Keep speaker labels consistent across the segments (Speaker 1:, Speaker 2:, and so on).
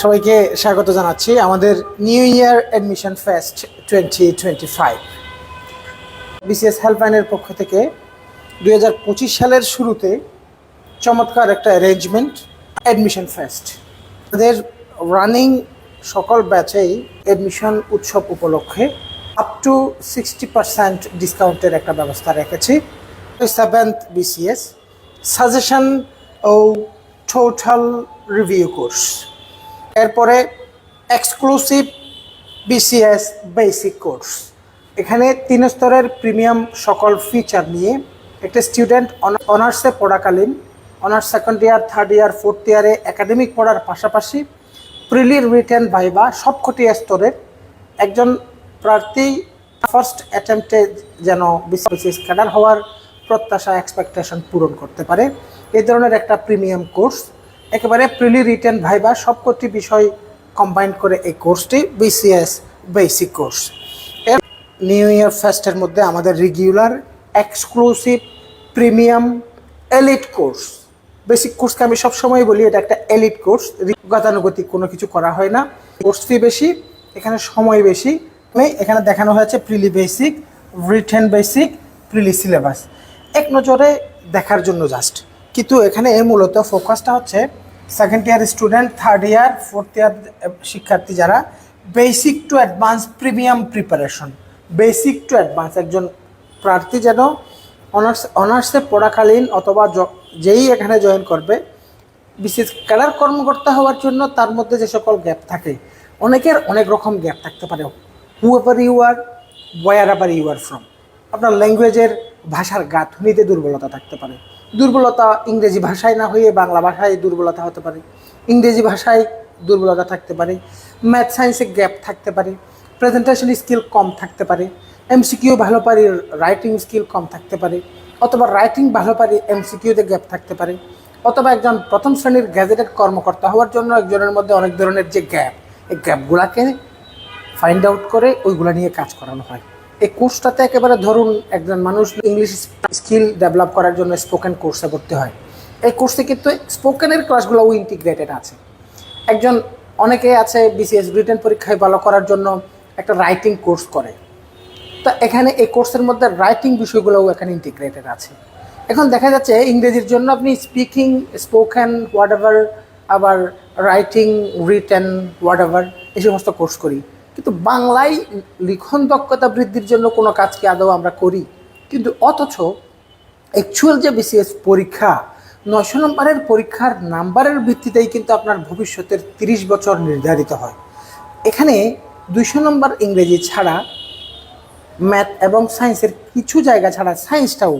Speaker 1: সবাইকে স্বাগত জানাচ্ছি। আমাদের new year admission fest twenty twenty five BCS হেল্পলাইনের পক্ষ থেকে দুই হাজার পঁচিশ সালের শুরুতে চমৎকার একটা অ্যারেঞ্জমেন্ট অ্যাডমিশন ফেস্ট আমাদের রানিং সকল ব্যাচেই অ্যাডমিশন উৎসব উপলক্ষে আপ টু সিক্সটি পার্সেন্ট ডিসকাউন্টের একটা ব্যবস্থা রেখেছি। সেভেন্থ বিসিএস সাজেশন ও টোটাল রিভিউ কোর্স এরপরে এক্সক্লুসিভ বিসিএস বেসিক কোর্স এখানে তিন স্তরের প্রিমিয়াম সকল ফিচার নিয়ে একটা স্টুডেন্ট অনার্সে পড়াকালীন honours second year third year fourth ইয়ারে একাডেমিক পড়ার পাশাপাশি প্রিলি রিটেন ভাইবা সবকটি স্তরের একজন প্রার্থী ফার্স্ট অ্যাটেম্পটে যেন বিসিএস ক্যাডার হওয়ার প্রত্যাশা এক্সপেকটেশন পূরণ করতে পারে। এই ধরনের একটা প্রিমিয়াম কোর্স একেবারে প্রিলি রিটেন ভাইবা, সবকটি বিষয় কম্বাইন করে এই কোর্সটি বিসিএস বেসিক কোর্স এর নিউ ইয়ার ফার্স্টের মধ্যে আমাদের regular exclusive premium elite course basic কোর্সকে আমি সবসময় বলি, এটা একটা এলিট কোর্স গতানুগতিক কোনো কিছু করা হয় না। কোর্স ফি বেশি, এখানে সময় বেশি। এখানে দেখানো হয়েছে preli basic written basic preli syllabus এক নজরে দেখার জন্য জাস্ট কিন্তু এখানে মূলত ফোকাসটা হচ্ছে second year student third year fourth year শিক্ষার্থী যারা basic to advance premium preparation basic to advance একজন প্রার্থী যেন অনার্স অনার্সে পড়াকালীন অথবা যেই এখানে জয়েন করবে, বিশেষ ক্যাডার কর্মকর্তা হওয়ার জন্য তার মধ্যে যে সকল গ্যাপ থাকে, অনেকের অনেক রকম গ্যাপ থাকতে পারে। Whoever you are wherever you are from আপনার ল্যাঙ্গুয়েজের ভাষার গাঁথনিতে দুর্বলতা থাকতে পারে। দুর্বলতা ইংরেজি ভাষায় না হয়ে বাংলা ভাষায় দুর্বলতা হতে পারে। ইংরেজি ভাষায় দুর্বলতা থাকতে পারে। ম্যাথ, সায়েন্সে গ্যাপ থাকতে পারে। প্রেজেন্টেশন স্কিল কম থাকতে পারে। এমসিকিউ ভালো পারি, রাইটিং স্কিল কম থাকতে পারে। অথবা রাইটিং ভালো পারি, এমসিকিউতে গ্যাপ থাকতে পারে। অথবা একজন প্রথম শ্রেণির গ্যাজেটেড কর্মকর্তা হওয়ার জন্য একজনের মধ্যে অনেক ধরনের যে গ্যাপ, এই গ্যাপগুলোকে ফাইন্ড আউট করে ওইগুলো নিয়ে কাজ করানো হয়। এই কোর্সটাতে একেবারে ধরুন একজন মানুষ ইংলিশ স্কিল ডেভেলপ করার জন্য স্পোকেন কোর্সে ভর্তি হয়। এই কোর্সে কিন্তু স্পোকেনের ক্লাসগুলোও ইন্টিগ্রেটেড আছে। একজন অনেকে আছে বিসিএস রিটেন পরীক্ষায় ভালো করার জন্য একটা রাইটিং কোর্স করে। তা এখানে এই কোর্সের মধ্যে রাইটিং বিষয়গুলোও এখানে ইন্টিগ্রেটেড আছে। এখন দেখা যাচ্ছে ইংরেজির জন্য আপনি স্পিকিং স্পোকেন হোয়াট এভার আবার রাইটিং রিটেন হোয়াট এভার এই সমস্ত কোর্স করি। কিন্তু বাংলায় লিখন দক্ষতা বৃদ্ধির জন্য কোনো কাজকে আদৌ আমরা করি। কিন্তু অথচ অ্যাকচুয়াল যে বিসিএস পরীক্ষা নশো নম্বরের পরীক্ষার নাম্বারের ভিত্তিতেই কিন্তু আপনার ভবিষ্যতের তিরিশ বছর নির্ধারিত হয়। এখানে দুইশো নম্বর ইংরেজি ছাড়া ম্যাথ এবং সায়েন্সের কিছু জায়গা ছাড়া, সায়েন্সটাও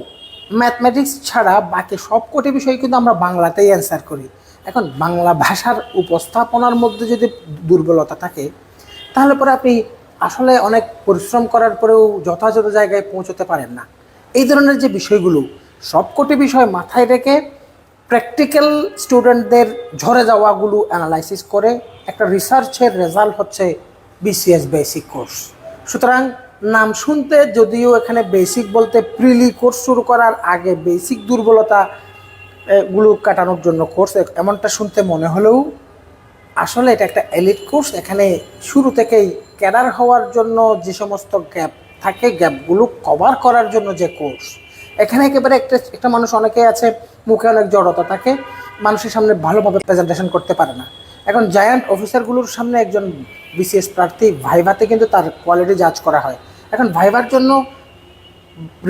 Speaker 1: ম্যাথমেটিক্স ছাড়া বাকি সবকটি বিষয় কিন্তু আমরা বাংলাতেই অ্যান্সার করি। এখন বাংলা ভাষার উপস্থাপনার মধ্যে যদি দুর্বলতা থাকে তাহলে পরে আপনি আসলে অনেক পরিশ্রম করার পরেও যথাযথ জায়গায় পৌঁছতে পারেন না। এই ধরনের যে বিষয়গুলো, সবকটি বিষয় মাথায় রেখে প্র্যাকটিক্যাল স্টুডেন্টদের ঝরে যাওয়াগুলো অ্যানালাইসিস করে একটা রিসার্চের রেজাল্ট হচ্ছে বিসিএস বেসিক কোর্স সুতরাং নাম শুনতে যদিও এখানে বেসিক বলতে প্রিলি কোর্স শুরু করার আগে বেসিক দুর্বলতা গুলো কাটানোর জন্য কোর্স এমনটা শুনতে মনে হলেও আসলে এটা একটা এলিট কোর্স এখানে শুরু থেকেই ক্যাডার হওয়ার জন্য যে সমস্ত গ্যাপ থাকে গ্যাপগুলো কভার করার জন্য যে কোর্স এখানে একেবারে একটা একটা মানুষ অনেকে আছে, মুখে অনেক জড়তা থাকে, মানুষের সামনে ভালোভাবে প্রেজেন্টেশন করতে পারে না। এখন জায়ান্ট অফিসারগুলোর সামনে একজন বিসিএস প্রার্থী ভাইভাতে কিন্তু তার কোয়ালিটি জাজ করা হয়। এখন ভাইভার জন্য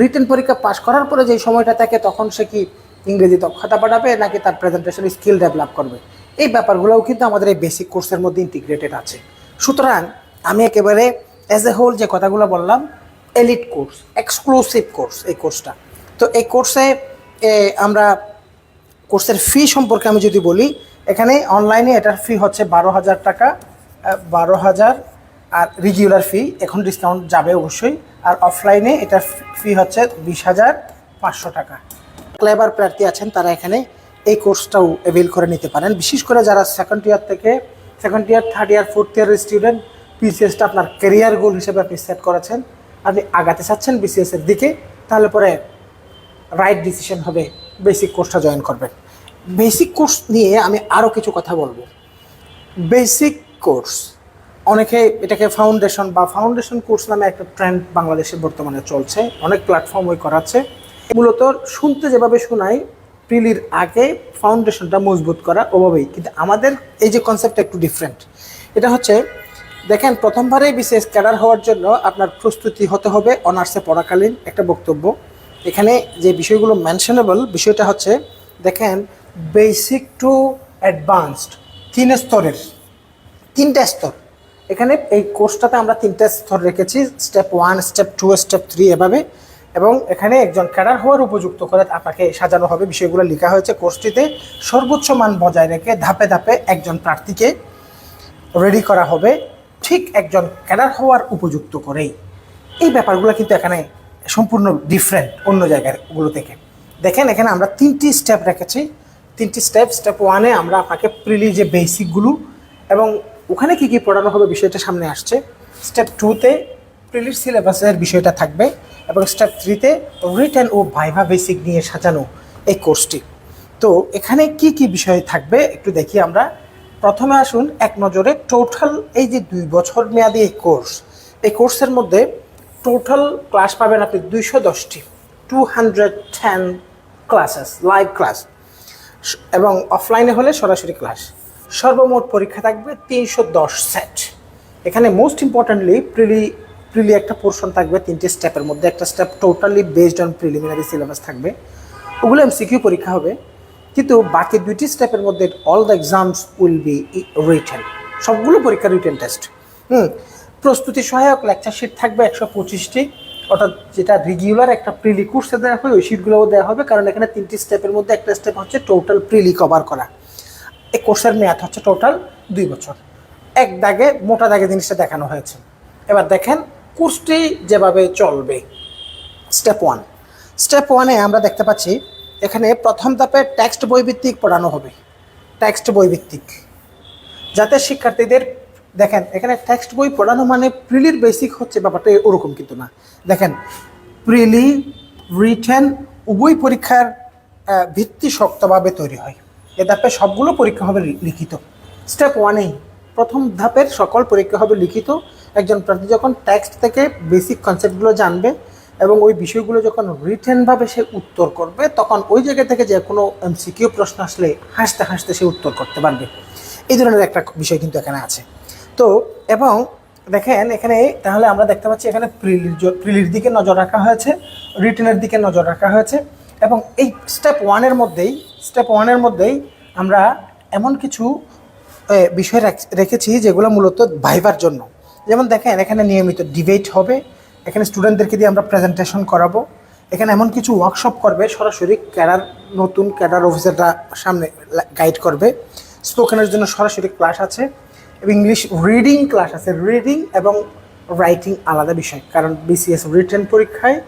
Speaker 1: রিটেন পরীক্ষা পাশ করার পরে যেই সময়টা থাকে, তখন সে কি ইংরেজি দক্ষতা বাড়াবে, নাকি তার প্রেজেন্টেশন স্কিল ডেভেলপ করবে? এই ব্যাপারগুলোও কিন্তু আমাদের এই বেসিক কোর্সের মধ্যে ইন্টিগ্রেটেড আছে। সুতরাং আমি একেবারে অ্যাজ এ হোল যে কথাগুলো বললাম এলিট কোর্স এক্সক্লুসিভ কোর্স এই কোর্সটা তো এই কোর্সে আমরা কোর্সের ফি সম্পর্কে আমি যদি বলি, এখানে অনলাইনে এটার ফি হচ্ছে বারো হাজার টাকা বারো হাজার, আর রেগুলার ফি এখন ডিসকাউন্ট যাবে অবশ্যই, আর অফলাইনে এটার ফি হচ্ছে বিশ হাজার পাঁচশো টাকা। ক্লেবার প্রার্থী আছেন, তারা এখানে এই কোর্সটাও অ্যাভেল করে নিতে পারেন। বিশেষ করে যারা সেকেন্ড ইয়ার থেকে second year third year fourth ইয়ারের স্টুডেন্ট বিসিএসটা আপনার ক্যারিয়ার গোল হিসেবে আপনি সেট করেছেন, আপনি আগাতে চাচ্ছেন বিসিএস এর দিকে, তাহলে পরে রাইট ডিসিশন হবে বেসিক কোর্সটা জয়েন করবেন। বেসিক কোর্স নিয়ে আমি আরও কিছু কথা বলব। বেসিক কোর্স অনেকে এটাকে ফাউন্ডেশন বা ফাউন্ডেশন কোর্স নামে একটা ট্রেন্ড বাংলাদেশে বর্তমানে চলছে, অনেক প্ল্যাটফর্ম ওই করাচ্ছে। মূলত শুনতে যেভাবে শোনাই প্রিলির আগে ফাউন্ডেশনটা মজবুত করা ওভাবেই কিন্তু আমাদের এই যে কনসেপ্টটা একটু ডিফারেন্ট এটা হচ্ছে, দেখেন, প্রথমবারেই বিশেষ ক্যাডার হওয়ার জন্য আপনার প্রস্তুতি হতে হবে অনার্সে পড়াকালীন একটা বক্তব্য। এখানে যে বিষয়গুলো মেনশনেবল বিষয়টা হচ্ছে, দেখেন বেসিক টু অ্যাডভান্সড তিন স্তরের, তিনটা স্তর। এখানে এই কোর্সটাতে আমরা তিনটা স্তর রেখেছি step one step two step three এভাবে। এবং এখানে একজন ক্যাডার হওয়ার উপযুক্ত করে আপনাকে সাজানো হবে। বিষয়গুলো লেখা হয়েছে কোর্সটিতে। সর্বোচ্চ মান বজায় রেখে ধাপে ধাপে একজন প্রার্থীকে রেডি করা হবে। ঠিক একজন ক্যাডার হওয়ার উপযুক্ত করেই। এই ব্যাপারগুলো কিন্তু এখানে সম্পূর্ণ ডিফারেন্ট অন্য জায়গাগুলো থেকে। দেখেন, এখানে আমরা তিনটি স্টেপ রেখেছি। তিনটি স্টেপ স্টেপ ওয়ানে আমরা আপনাকে প্রিলি যে বেসিকগুলো এবং ওখানে কী কী পড়ানো হবে বিষয়টা সামনে আসছে। স্টেপ টুতে প্রিলির সিলেবাসের বিষয়টা থাকবে। এবং স্টেপ থ্রিতে রিটার্ন ও ভাইভা বেসিক নিয়ে সাজানো এই কোর্সটি তো এখানে কি কি বিষয় থাকবে একটু দেখি আমরা। প্রথমে আসুন এক নজরে টোটাল এই যে দুই বছর মেয়াদি এই কোর্স এই কোর্সের মধ্যে টোটাল ক্লাস পাবেন আপনি দুইশো দশটি two hundred ten classes live class এবং অফলাইনে হলে সরাসরি ক্লাস সর্বমোট পরীক্ষা থাকবে তিনশো দশ সেট এখানে মোস্ট ইম্পর্ট্যান্টলি প্রিলি প্রিলি একটা পোর্শন থাকবে, তিনটি স্টেপের মধ্যে। একটা step totally based on preliminary syllabus থাকবে। ওগুলো এমসিকিউ পরীক্ষা হবে, কিন্তু বাকি দুইটি স্টেপের মধ্যে all the exams will be written সবগুলো পরীক্ষা রিটেন টেস্ট হুম, প্রস্তুতি সহায়ক লেকচার শিট থাকবে একশো পঁচিশটি। অর্থাৎ যেটা রেগুলার একটা প্রিলি কোর্সে দেওয়া হয়, ওই শিটগুলোও দেওয়া হবে, কারণ এখানে তিনটি স্টেপের মধ্যে একটা স্টেপ হচ্ছে টোটাল প্রিলি কভার করা। এই কোর্সের মেয়াদ হচ্ছে টোটাল দুই বছর। এক দাগে, মোটা দাগে জিনিসটা দেখানো হয়েছে। এবার দেখেন কোর্সটি যেভাবে চলবে। স্টেপ ওয়ান স্টেপ ওয়ানে আমরা দেখতে পাচ্ছি, এখানে প্রথম ধাপে টেক্সট বইভিত্তিক পড়ানো হবে। টেক্সট বইভিত্তিক। যাতে শিক্ষার্থীদের, দেখেন, এখানে টেক্সট বই পড়ানো মানে প্রিলির বেসিক হচ্ছে ব্যাপারটা ওরকম কিন্তু না। দেখেন প্রিলি রিটেন উভয় পরীক্ষার ভিত্তি শক্তভাবে তৈরি হয়। এ ধাপে সবগুলো পরীক্ষা হবে লিখিত। স্টেপ ওয়ানেই প্রথম ধাপের সকল পরীক্ষা হবে লিখিত। একজন প্রার্থী যখন টেক্সট থেকে বেসিক কনসেপ্টগুলো জানবে এবং ওই বিষয়গুলো যখন রিটেনভাবে সে উত্তর করবে, তখন ওই জায়গা থেকে যে কোনো এমসিকিউ প্রশ্ন আসলে হাসতে হাসতে সে উত্তর করতে পারবে। এই ধরনের একটা বিষয় কিন্তু এখানে আছে। তো, এবং দেখেন এখানে তাহলে আমরা দেখতে পাচ্ছি এখানে প্রিলির প্রিলির দিকে নজর রাখা হয়েছে রিটেনের দিকে নজর রাখা হয়েছে, এবং এই স্টেপ ওয়ানের মধ্যেই স্টেপ ওয়ানের মধ্যেই আমরা এমন কিছু বিষয় রাখ- রেখেছি যেগুলো মূলত ভাইবার জন্য। যেমন দেখেন, এখানে নিয়মিত ডিবেট হবে, এখানে স্টুডেন্টদেরকে দিয়ে আমরা প্রেজেন্টেশন করাবো। এখানে এমন কিছু ওয়ার্কশপ করবে, সরাসরি ক্যাডার নতুন ক্যাডার অফিসাররা সামনে গাইড করবে। স্পোকেনের জন্য সরাসরি ক্লাস আছে, এবং ইংলিশ রিডিং ক্লাস আছে। রিডিং এবং রাইটিং আলাদা বিষয়, কারণ বিসিএস রিটেন পরীক্ষায়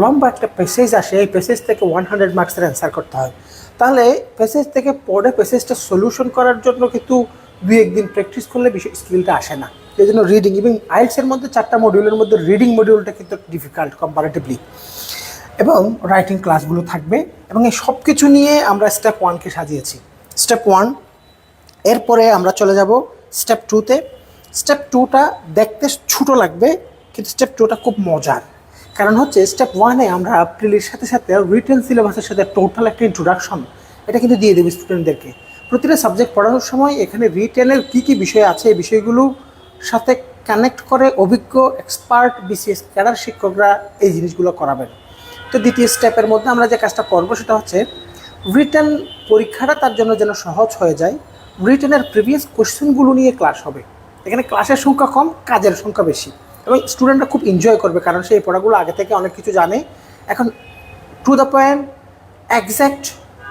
Speaker 1: লম্বা একটা প্যাসেজ আসে, এই প্যাসেজ থেকে ওয়ান হান্ড্রেড মার্কসের অ্যান্সার করতে হয়। তাহলে প্যাসেজ থেকে পড়ে প্যাসেজটা সলিউশন করার জন্য কিন্তু দুই একদিন প্র্যাকটিস করলে বিষয় স্কিলটা আসে না। এই জন্য রিডিং এবং আইলসের মধ্যে চারটা মডিউলের মধ্যে রিডিং মডিউলটা কিন্তু ডিফিকাল্ট কম্পারেটিভলি এবং রাইটিং ক্লাসগুলো থাকবে এবং এই সব কিছু নিয়ে আমরা স্টেপ ওয়ানকে সাজিয়েছি। স্টেপ ওয়ান এরপরে আমরা চলে যাব স্টেপ টুতে স্টেপ টুটা দেখতে ছোটো লাগবে, কিন্তু স্টেপ টুটা খুব মজার। কারণ হচ্ছে স্টেপ ওয়ানে আমরা প্রিলির সাথে সাথে রিটেন সিলেবাসের সাথে টোটাল একটা ইন্ট্রোডাকশন এটা কিন্তু দিয়ে দেবে স্টুডেন্টদেরকে প্রতিটা সাবজেক্ট পড়ানোর সময় এখানে রিটেনের কী কী বিষয় আছে, এই বিষয়গুলো সাথে কানেক্ট করে অভিজ্ঞ এক্সপার্ট বিসিএস ক্যাডার শিক্ষকরা এই জিনিসগুলো করাবেন। তো দ্বিতীয় স্টেপের মধ্যে আমরা যে কাজটা করব সেটা হচ্ছে রিটেন পরীক্ষাটা তার জন্য যেন সহজ হয়ে যায়। রিটেনের প্রিভিয়াস কোশ্চেনগুলো নিয়ে ক্লাস হবে। এখানে ক্লাসের সংখ্যা কম, কাজের সংখ্যা বেশি। এবং স্টুডেন্টরা খুব এনজয় করবে, কারণ সেই পড়াগুলো আগে থেকে অনেক কিছু জানে। এখন to the point exact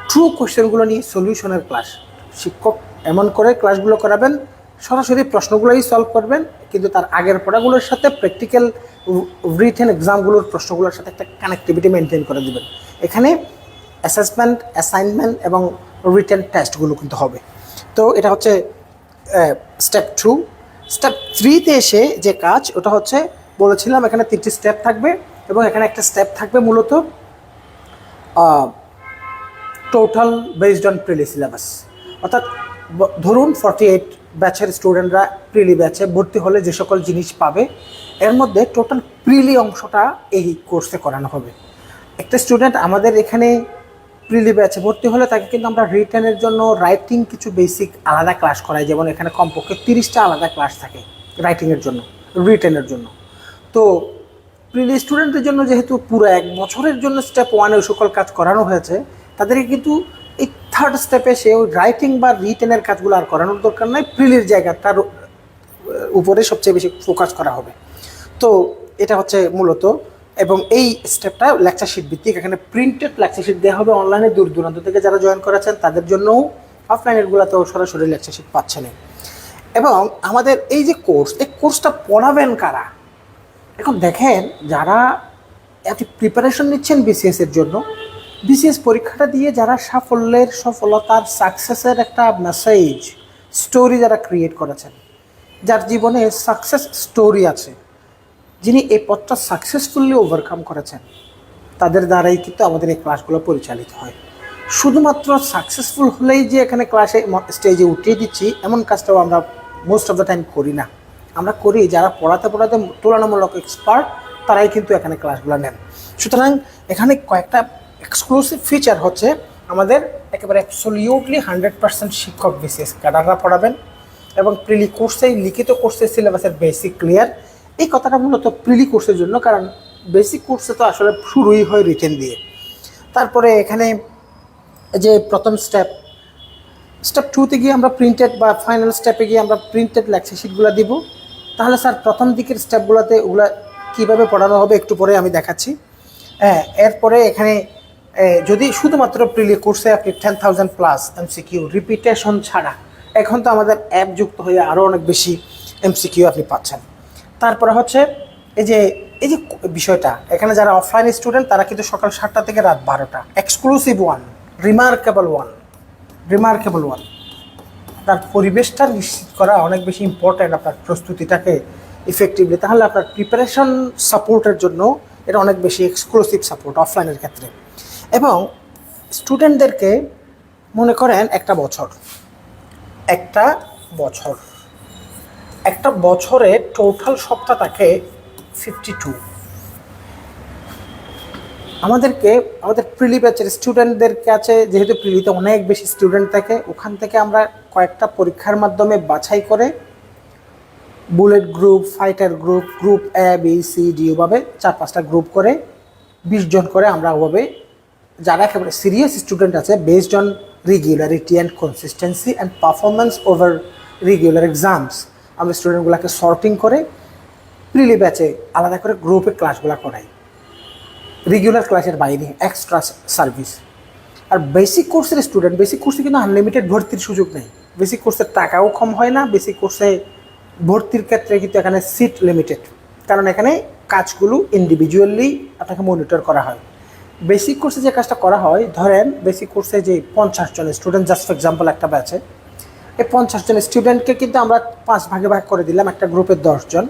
Speaker 1: true কোশ্চেনগুলো নিয়ে সলিউশনের ক্লাস শিক্ষক এমন করে ক্লাসগুলো করাবেন, সরাসরি প্রশ্নগুলোই সলভ করবেন, কিন্তু তার আগের পড়াগুলোর সাথে প্র্যাকটিক্যাল রিটেন এক্সামগুলোর প্রশ্নগুলোর সাথে একটা কানেক্টিভিটি মেনটেন করে দেবেন। এখানে অ্যাসেসমেন্ট অ্যাসাইনমেন্ট এবং রিটেন টেস্টগুলো কিন্তু হবে। তো এটা হচ্ছে স্টেপ টু স্টেপ থ্রিতে এসে যে কাজ, ওটা হচ্ছে বলেছিলাম এখানে তিনটি স্টেপ থাকবে এবং এখানে একটা স্টেপ থাকবে মূলত total based on preli syllabus অর্থাৎ ধরুন ফর্টি এইট ব্যাচের স্টুডেন্টরা প্রিলি ব্যাচে ভর্তি হলে যে সকল জিনিস পাবে, এর মধ্যে টোটাল প্রিলি অংশটা এই কোর্সে করানো হবে। একটা স্টুডেন্ট আমাদের এখানে প্রিলি ব্যাচে ভর্তি হলে তাকে কিন্তু আমরা রিটার্নের জন্য রাইটিং কিছু বেসিক আলাদা ক্লাস করাই, যেমন এখানে কমপক্ষে তিরিশটা আলাদা ক্লাস থাকে রাইটিংয়ের জন্য রিটেনের জন্য। তো প্রিলি স্টুডেন্টদের জন্য যেহেতু পুরো এক বছরের জন্য স্টেপ ওয়ানে ওই সকল কাজ করানো হয়েছে, তাদেরকে কিন্তু এই থার্ড স্টেপে সে ওই রাইটিং বা রিটেনের কাজগুলো আর করানোর দরকার নাই প্রিলির জায়গাটার উপরে সবচেয়ে বেশি ফোকাস করা হবে। তো এটা হচ্ছে মূলত, এবং এই স্টেপটা লেকচার শিট ভিত্তিক, এখানে প্রিন্টেড লেকচার শিট দেওয়া হবে অনলাইনে দূর দূরান্ত থেকে যারা জয়েন করেছেন, তাদের জন্যও অফলাইনেরগুলোতেও সরাসরি লেকচার শিট পাচ্ছেন এবং আমাদের এই যে কোর্স এই কোর্সটা পড়াবেন কারা? এখন দেখেন, যারা আপনি প্রিপারেশন নিচ্ছেন বিসিএস এর জন্য বিসিএস পরীক্ষাটা দিয়ে যারা সাফল্যের সফলতার সাকসেসের একটা মেসেজ স্টোরি যারা ক্রিয়েট করেছেন, যার জীবনে সাকসেস স্টোরি আছে, যিনি এই পথটা সাকসেসফুলি ওভারকাম করেছেন, তাদের দ্বারাই কিন্তু আমাদের এই ক্লাসগুলো পরিচালিত হয়। শুধুমাত্র সাকসেসফুল হলেই যে এখানে ক্লাসে স্টেজে উঠিয়ে দিচ্ছি, এমন কাজটাও আমরা মোস্ট অফ দ্য টাইম করি না। আমরা করি যারা পড়াতে পড়াতে তুলনামূলক এক্সপার্ট তারাই কিন্তু এখানে ক্লাসগুলো নেন। সুতরাং এখানে কয়েকটা এক্সক্লুসিভ ফিচার হচ্ছে আমাদের একেবারে অ্যাবসলিউটলি হান্ড্রেড পার্সেন্ট শিক্ষক বিসিএস ক্যাডাররা পড়াবেন এবং প্রিলি কোর্সে লিখিত কোর্সের সিলেবাসের বেসিক ক্লিয়ার এই কথাটা মূলত প্রিলি কোর্সের জন্য, কারণ বেসিক কোর্সে তো আসলে শুরুই হয় রিটেন দিয়ে। তারপরে এখানে যে প্রথম স্টেপ স্টেপ টুতে গিয়ে আমরা প্রিন্টেড বা ফাইনাল স্টেপে গিয়ে আমরা প্রিন্টেড লেকচার শিটগুলো দিব। তাহলে স্যার, প্রথম দিকের স্টেপগুলোতে ওগুলা কীভাবে পড়ানো হবে একটু পরে আমি দেখাচ্ছি। হ্যাঁ এরপরে এখানে যদি শুধুমাত্র প্রিলি কোর্সে আপনি ten thousand plus MCQ repetition ছাড়া, এখন তো আমাদের অ্যাপ যুক্ত হয়ে আরও অনেক বেশি এমসিকিউ আপনি পাচ্ছেন। তারপরে হচ্ছে, এই যে এই যে বিষয়টা, এখানে যারা অফলাইন স্টুডেন্ট তারা কিন্তু সকাল সাতটা থেকে রাত বারোটা exclusive one remarkable one remarkable one আপনার পরিবেশটা নিশ্চিত করা অনেক বেশি ইম্পর্ট্যান্ট আপনার প্রস্তুতিটাকে ইফেক্টিভলি তাহলে আপনার প্রিপারেশন সাপোর্টের জন্য এটা অনেক বেশি এক্সক্লুসিভ সাপোর্ট অফলাইনের ক্ষেত্রে। এবং স্টুডেন্টদেরকে মনে করেন একটা বছর। একটা বছর। একটা বছরে টোটাল সপ্তাহ থাকে ফিফটি টু আমাদেরকে, আমাদের প্রিলি ব্যাচের স্টুডেন্টদের কাছে যেহেতু প্রিলিতে অনেক বেশি স্টুডেন্ট থাকে, ওখান থেকে আমরা কয়েকটা পরীক্ষার মাধ্যমে বাছাই করে bullet group, fighter group group A B C D ওভাবে চার পাঁচটা গ্রুপ করে বিশ জন করে আমরা ওভাবে যারা একেবারে সিরিয়াস স্টুডেন্ট আছে based on regularity and consistency and performance over regular exams আমরা স্টুডেন্টগুলোকে সর্টিং করে প্রিলি ব্যাচে আলাদা করে গ্রুপে ক্লাসগুলো করাই। রেগুলার ক্লাসের বাইরে এক্সট্রা সার্ভিস আর বেসিক কোর্সের স্টুডেন্ট বেসিক কোর্সে কিন্তু আনলিমিটেড ভর্তির সুযোগ নেই। বেসিক কোর্সের টাকাও কম হয় না বেসিক কোর্সে ভর্তির ক্ষেত্রে কিন্তু এখানে সিট লিমিটেড কারণ এখানে কাজগুলো ইন্ডিভিজুয়ালি আপনাকে মনিটর করা হয়। বেসিক কোর্সে যে কাজটা করা হয়, ধরেন বেসিক কোর্সে যে পঞ্চাশ জন স্টুডেন্ট জাস্ট ফর এক্সাম্পল একটা ব্যাচে এই পঞ্চাশ জন স্টুডেন্টকে কিন্তু আমরা পাঁচ ভাগে ভাগ করে দিলাম, একটা গ্রুপের দশজন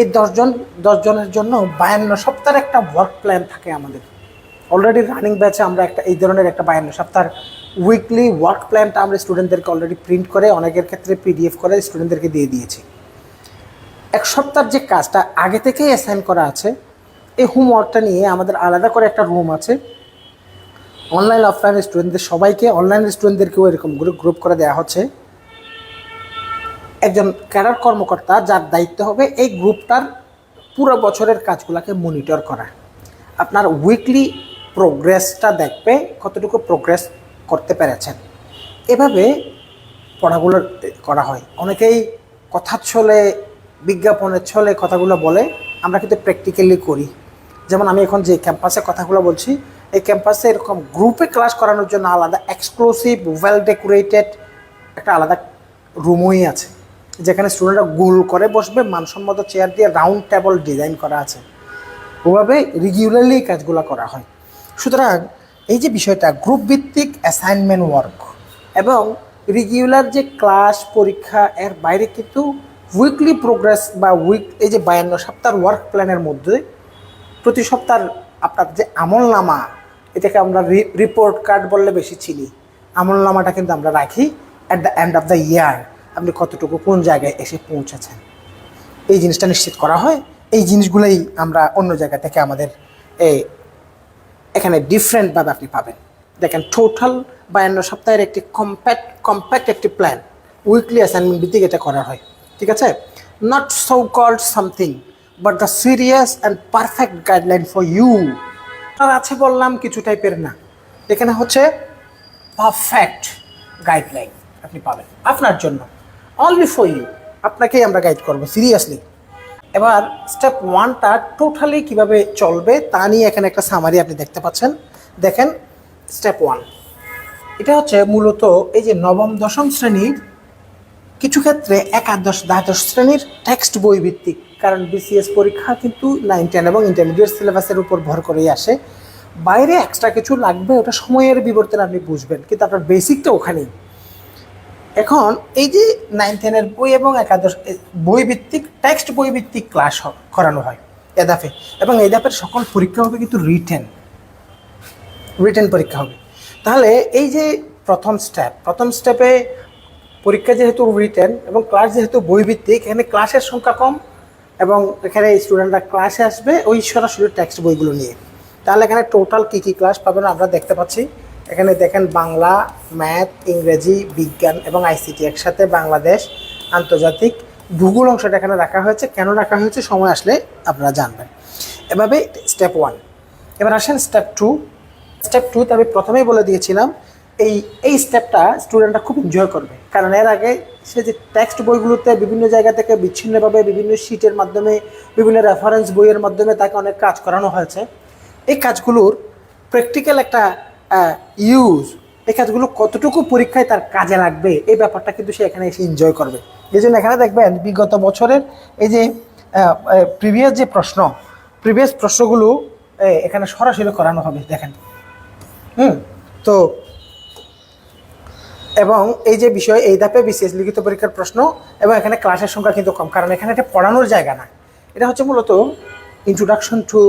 Speaker 1: এই দশজন দশজনের জন্য বায়ান্ন সপ্তাহের একটা ওয়ার্ক প্ল্যান থাকে আমাদের। অলরেডি রানিং ব্যাচে আমরা একটা, এই ধরনের একটা বায়ান্ন সপ্তাহের উইকলি ওয়ার্ক প্ল্যানটা আমরা স্টুডেন্টদেরকে অলরেডি প্রিন্ট করে, অনেকের ক্ষেত্রে পিডিএফ করে স্টুডেন্টদেরকে দিয়ে দিয়েছি। এক সপ্তাহের যে কাজটা আগে থেকেই অ্যাসাইন করা আছে এই হোমওয়ার্কটা নিয়ে আমাদের আলাদা করে একটা রুম আছে। অনলাইন অফলাইন স্টুডেন্টদের সবাইকে অনলাইন স্টুডেন্টদেরকেও এরকম গ্রুপ গ্রুপ করে দেওয়া হচ্ছে। একজন ক্যাডার কর্মকর্তা যার দায়িত্ব হবে এই গ্রুপটার পুরো বছরের কাজগুলোকে মনিটর করা। আপনার উইকলি প্রোগ্রেসটা দেখবে, কতটুকু প্রোগ্রেস করতে পেরেছেন। এভাবে পড়াগুলো করা হয়। অনেকেই কথার ছলে বিজ্ঞাপনের ছলে কথাগুলো বলে, আমরা কিন্তু প্র্যাকটিক্যালি করি। যেমন আমি এখন যে ক্যাম্পাসে কথাগুলো বলছি, এই ক্যাম্পাসে এরকম গ্রুপে ক্লাস করানোর জন্য আলাদা এক্সক্লুসিভ ওয়েল ডেকোরেটেড একটা আলাদা রুমই আছে, যেখানে স্টুডেন্টরা গোল করে বসবে, মানসম্মত চেয়ার দিয়ে রাউন্ড টেবল ডিজাইন করা আছে। ওভাবে রেগুলারলি এই কাজগুলো করা হয়। সুতরাং এই যে বিষয়টা গ্রুপ ভিত্তিক অ্যাসাইনমেন্ট ওয়ার্ক এবং রেগুলার যে ক্লাস পরীক্ষা, এর বাইরে কিন্তু উইকলি প্রোগ্রেস বা উইক এই যে বায়ান্ন সপ্তাহ ওয়ার্ক প্ল্যানের মধ্যে প্রতি সপ্তাহ আপনার যে আমলনামা, এটাকে আমরা রিপোর্ট কার্ড বললে বেশি চিনি। আমলনামাটা কিন্তু আমরা রাখি at the end of the year আপনি কতটুকু কোন জায়গায় এসে পৌঁছেছেন। এই জিনিসটা নিশ্চিত করা হয়। এই জিনিসগুলোই আমরা অন্য জায়গা থেকে আমাদের এই এখানে ডিফারেন্টভাবে আপনি পাবেন। দেখেন টোটাল বায়ান্ন সপ্তাহের একটি কম্প্যাক্ট কম্প্যাক্ট একটি প্ল্যান উইকলি অ্যাসাইনমেন্ট ভিত্তিক এটা করা হয়। ঠিক আছে? Not so called something but the serious and perfect guideline for you are আছে বললাম কিছু টাইপের না। এখানে হচ্ছে পারফেক্ট গাইডলাইন আপনি পাবেন আপনার জন্য। অনলি ফর ইউ আপনাকেই আমরা গাইড করব সিরিয়াসলি এবার স্টেপ ওয়ানটা টোটালি কীভাবে চলবে তা নিয়ে এখানে একটা সামারি আপনি দেখতে পাচ্ছেন। দেখেন স্টেপ ওয়ান এটা হচ্ছে মূলত এই যে নবম, দশম শ্রেণির কিছু ক্ষেত্রে একাদশ, দ্বাদশ শ্রেণির টেক্সট বই ভিত্তিক কারণ বিসিএস পরীক্ষা কিন্তু নাইন টেন এবং ইন্টারমিডিয়েট সিলেবাসের উপর ভর করেই আসে। বাইরে এক্সট্রা কিছু লাগবে ওটা সময়ের বিবর্তন আপনি বুঝবেন কিন্তু আপনার বেসিকটা ওখানেই। এখন এই যে নাইন টেনের বই এবং একাদশ এ, বই ভিত্তিক টেক্সট বই ভিত্তিক ক্লাস করানো হয় এদাফে এবং ধাপের সকল পরীক্ষা হবে কিন্তু রিটেন রিটেন পরীক্ষা হবে। তাহলে এই যে প্রথম স্টেপ প্রথম স্টেপে পরীক্ষা যেহেতু রিটেন এবং ক্লাস যেহেতু বইভিত্তিক এখানে ক্লাসের সংখ্যা কম এবং এখানে স্টুডেন্টরা ক্লাসে আসবে, ওই সরাসরি টেক্সট বইগুলো নিয়ে। তাহলে এখানে টোটাল কী কী ক্লাস পাবেন আমরা দেখতে পাচ্ছি। এখানে দেখেন বাংলা ম্যাথ ইংরেজি, বিজ্ঞান এবং আইসিটি একসাথে বাংলাদেশ, আন্তর্জাতিক। ভূগোল অংশটা এখানে রাখা হয়েছে। কেন রাখা হয়েছে? সময় আসলে আপনারা জানবেন। এভাবে স্টেপ ওয়ান এবার আসেন স্টেপ টু স্টেপ টুতে আমি প্রথমেই বলে দিয়েছিলাম এই এই স্টেপটা স্টুডেন্টরা খুব এনজয় করবে। কারণ এর আগে সে যে টেক্সট বইগুলোতে বিভিন্ন জায়গা থেকে বিচ্ছিন্নভাবে বিভিন্ন শিটের মাধ্যমে, বিভিন্ন রেফারেন্স বইয়ের মাধ্যমে তাকে অনেক কাজ করানো হয়েছে। এই কাজগুলোর প্র্যাকটিক্যাল একটা ইউজ এই কাজগুলো কতটুকু পরীক্ষায় তার কাজে লাগবে, এই ব্যাপারটা কিন্তু সে এখানে এসে এনজয় করবে। এই জন্য এখানে দেখবেন বিগত বছরের এই যে প্রিভিয়াস যে প্রশ্ন প্রিভিয়াস প্রশ্নগুলো এখানে সরাসরি করানো হবে, দেখেন। হুম, তো এবং এই যে বিষয় এই ধাপে বিসিএস লিখিত পরীক্ষার প্রশ্ন এবং এখানে ক্লাসের সংখ্যা কিন্তু কম, কারণ এখানে এটা পড়ানোর জায়গা না। এটা হচ্ছে মূলত introduction to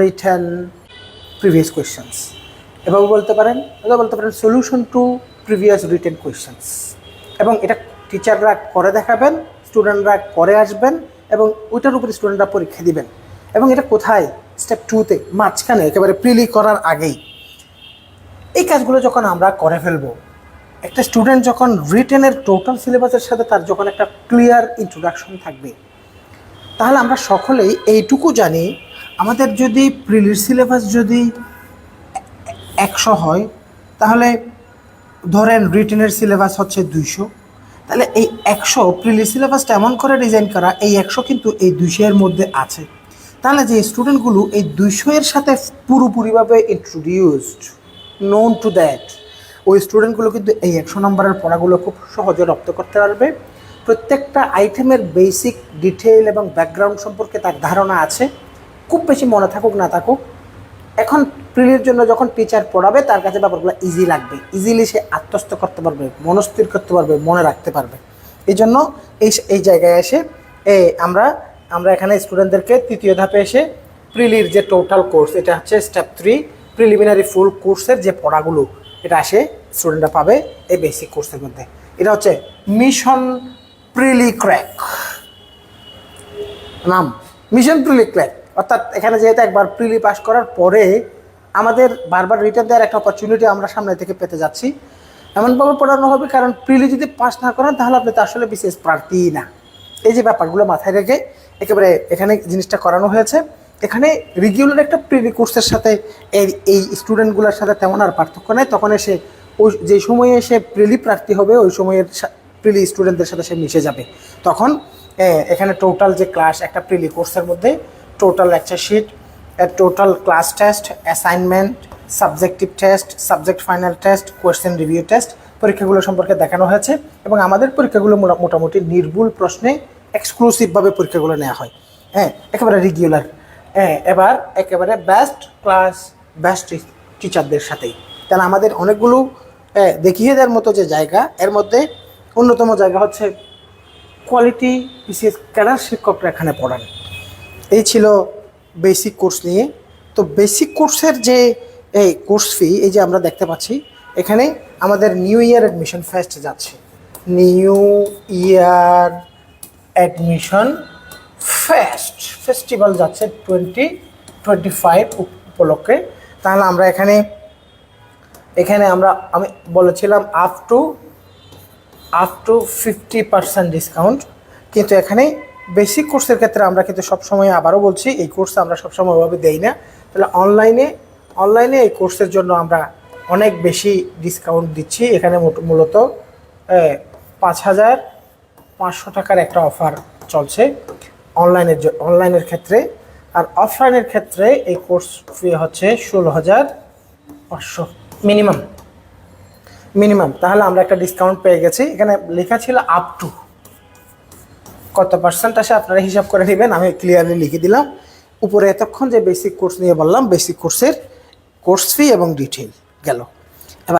Speaker 1: written previous questions এভাবে বলতে পারেন অথবা বলতে পারেন solution to previous written questions এবং এটা টিচাররা করে দেখাবেন স্টুডেন্টরা করে আসবেন, এবং ওইটার উপরে স্টুডেন্টরা পরীক্ষা দিবেন। এবং এটা কোথায়? স্টেপ টুতে মাঝখানে, একেবারে প্রিলি করার আগেই। এই কাজগুলো যখন আমরা করে ফেলব একটা স্টুডেন্ট যখন রিটেনের টোটাল সিলেবাসের সাথে তার যখন একটা ক্লিয়ার ইন্ট্রোডাকশন থাকবে, তাহলে আমরা সকলেই এইটুকু জানি, আমাদের যদি প্রিলির সিলেবাস যদি একশো হয়, তাহলে ধরেন রিটেনের সিলেবাস হচ্ছে দুইশো, তাহলে এই একশো প্রিলি সিলেবাসটা এমন করে ডিজাইন করা, এই একশো কিন্তু এই দুইশো এর মধ্যে আছে। তাহলে যে স্টুডেন্টগুলো এই দুইশো এর সাথে পুরোপুরিভাবে ইন্ট্রোডিউসড নোন টু দ্যাট ওই স্টুডেন্টগুলো কিন্তু এই একশো নম্বরের পড়াগুলো খুব সহজে রপ্ত করতে পারবে। প্রত্যেকটা আইটেমের বেসিক ডিটেইল এবং ব্যাকগ্রাউন্ড সম্পর্কে তার ধারণা আছে। খুব বেশি মনে থাকুক না থাকুক, এখন প্রিলির জন্য যখন টিচার পড়াবে, তার কাছে ব্যাপারগুলো ইজি লাগবে। ইজিলি সে আত্মস্থ করতে পারবে, মনস্থির করতে পারবে, মনে রাখতে পারবে। এই জন্য এই এই জায়গায় এসে এ আমরা আমরা এখানে স্টুডেন্টদেরকে তৃতীয় ধাপে এসে প্রিলির যে টোটাল কোর্স এটা হচ্ছে স্টেপ থ্রি প্রিলিমিনারি ফুল কোর্সের যে পড়াগুলো এটা আসে স্টুডেন্টরা পাবে এই বেসিক কোর্সের মধ্যে। এটা হচ্ছে মিশন প্রিলি ক্র্যাক নাম মিশন প্রিলি ক্র্যাক অর্থাৎ এখানে যেহেতু একবার প্রিলি পাস করার পরে আমাদের বারবার রিটার্ন দেওয়ার একটা অপরচুনিটি আমরা সামনে থেকে পেতে যাচ্ছি। এমনভাবে পড়ানো হবে, কারণ প্রিলি যদি পাস না করেন, তাহলে আপনি তো আসলে বিশেষ প্রার্থী না। এই যে ব্যাপারগুলো মাথায় রেখে একেবারে এখানে জিনিসটা করানো হয়েছে। এখানে রেগুলার একটা প্রিলি কোর্সের সাথে এর এই স্টুডেন্টগুলোর সাথে তেমন আর পার্থক্য নেই। তখন এসে ওই, যে সময়ে এসে প্রিলি প্রার্থী হবে, ওই সময়ের প্রিলি স্টুডেন্টদের সাথে সে মিশে যাবে। তখন এখানে টোটাল যে ক্লাস একটা প্রিলি কোর্সের মধ্যে total lecture sheet total class test assignment subjective test subject final test question review test পরীক্ষাগুলো সম্পর্কে দেখানো হয়েছে এবং আমাদের পরীক্ষাগুলো মোটা- মোটামুটি নির্ভুল প্রশ্নে এক্সক্লুসিভভাবে পরীক্ষাগুলো নেওয়া হয়। হ্যাঁ একেবারে রেগুলার হ্যাঁ এবার একেবারে বেস্ট ক্লাস বেস্ট টিচারদের সাথেই। কারণ আমাদের অনেকগুলো দেখিয়ে দেওয়ার মতো যে জায়গা, এর মধ্যে অন্যতম জায়গা হচ্ছে কোয়ালিটি বিশেষ ক্যাডার শিক্ষকরা এখানে পড়ান। এই ছিল বেসিক কোর্স নিয়ে। তো বেসিক কোর্সের যে এই কোর্স ফি এই যে আমরা দেখতে পাচ্ছি, এখানে আমাদের নিউ ইয়ার অ্যাডমিশন ফেস্ট যাচ্ছে। New year admission fest festival যাচ্ছে টোয়েন্টি টোয়েন্টি ফাইভ উপলক্ষে। তাহলে আমরা এখানে এখানে আমরা, আমি বলেছিলাম up to up to fifty percent discount কিন্তু এখানে বেসিক কোর্সের ক্ষেত্রে আমরা কিন্তু সবসময় আবারও বলছি, এই কোর্স আমরা সবসময় ওভাবে দেই না। তাহলে অনলাইনে অনলাইনে এই কোর্সের জন্য আমরা অনেক বেশি ডিসকাউন্ট দিচ্ছি। এখানে মূলত পাঁচ হাজার পাঁচশো টাকার একটা অফার চলছে। অনলাইনের অনলাইনের ক্ষেত্রে আর অফলাইনের ক্ষেত্রে এই কোর্স ফি হচ্ছে ষোলো হাজার পাঁচশো মিনিমাম মিনিমাম তাহলে আমরা একটা ডিসকাউন্ট পেয়ে গেছি। এখানে লেখা ছিল আপ টু কত পার্সেন্ট আসে আপনারা হিসাব করে নেবেন। আমি ক্লিয়ারলি লিখে দিলাম। উপরে এতক্ষণ যে বেসিক কোর্স নিয়ে বললাম বেসিক কোর্সের কোর্স ফি এবং ডিটেল গেল।